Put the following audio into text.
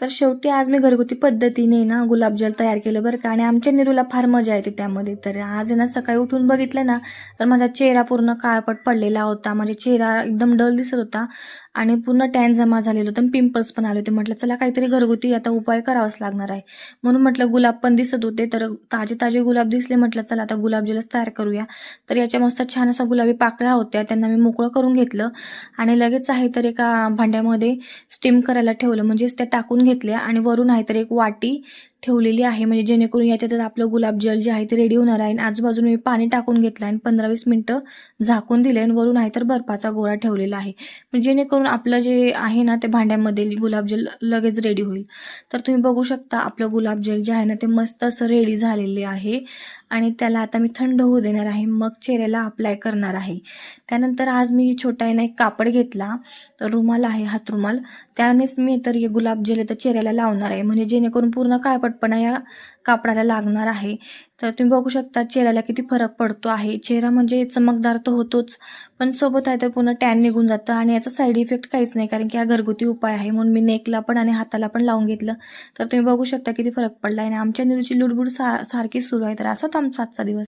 तर शेवटी आज मी घरगुती पद्धतीने ना गुलाबजल तयार केलं बरं का. आणि आमच्या निरूला फार मजा येते त्यामध्ये. तर आज ना सकाळी उठून बघितलं ना तर माझा चेहरा पूर्ण काळपट पडलेला होता. माझा चेहरा एकदम डल दिसत होता. आणि पूर्ण टॅन जमा झालेलं होतं. पिंपल्स पण आले होते. म्हटलं चला काहीतरी घरगुती आता उपाय करावाच लागणार आहे. म्हणून म्हटलं गुलाब पण दिसत होते तर ताजे ताजे गुलाब दिसले. म्हटलं चला आता गुलाबजलच तयार करूया. तर याच्या मस्त छान असा गुलाबी पाकळ्या होत्या. त्यांना मी मोकळं करून घेतलं. आणि लगेच आहे तर एका भांड्यामध्ये स्टीम करायला ठेवलं. म्हणजेच त्या टाकून घेतल्या. आणि वरून आहे तर एक वाटी ठेवलेली आहे. म्हणजे जेणेकरून याच्यातच आपलं गुलाबजल जे आहे ते रेडी होणार आहे. आणि आजूबाजूने मी पाणी टाकून घेतलं आणि पंधरा वीस मिनटं झाकून दिले आणि वरून आहे तर बर्फाचा गोळा ठेवलेला आहे. म्हणजे जेणेकरून आपलं जे आहे ना ते भांड्यामध्ये गुलाबजल लगेच रेडी होईल. तर तुम्ही बघू शकता आपलं गुलाबजल जे आहे ना ते मस्त असं रेडी झालेले आहे. आणि त्याला आता मी थंड होऊ देणार आहे मग चेहऱ्याला अप्लाय करणार आहे. त्यानंतर आज मी छोटा एक कापड घेतला तर रुमाल आहे हात रुमाल त्यानेच मी तर हे गुलाब जेल तर चेहऱ्याला लावणार आहे. म्हणजे जेणेकरून पूर्ण काळपटपणा या कापडाला लागणार आहे. तर तुम्ही बघू शकता चेहऱ्याला किती फरक पडतो आहे. चेहरा म्हणजे चमकदार तर होतोच पण सोबत आहे तर पुन्हा टॅन निघून जातं आणि याचा साईड इफेक्ट काहीच नाही कारण की हा घरगुती उपाय आहे. म्हणून मी नेकला पण आणि हाताला पण लावून घेतलं. तर तुम्ही बघू शकता किती फरक पडला आहे आणि आमच्या निरूची लुडबुड सा सारखी सुरू आहे. तर असाच आमचा आजचा दिवस.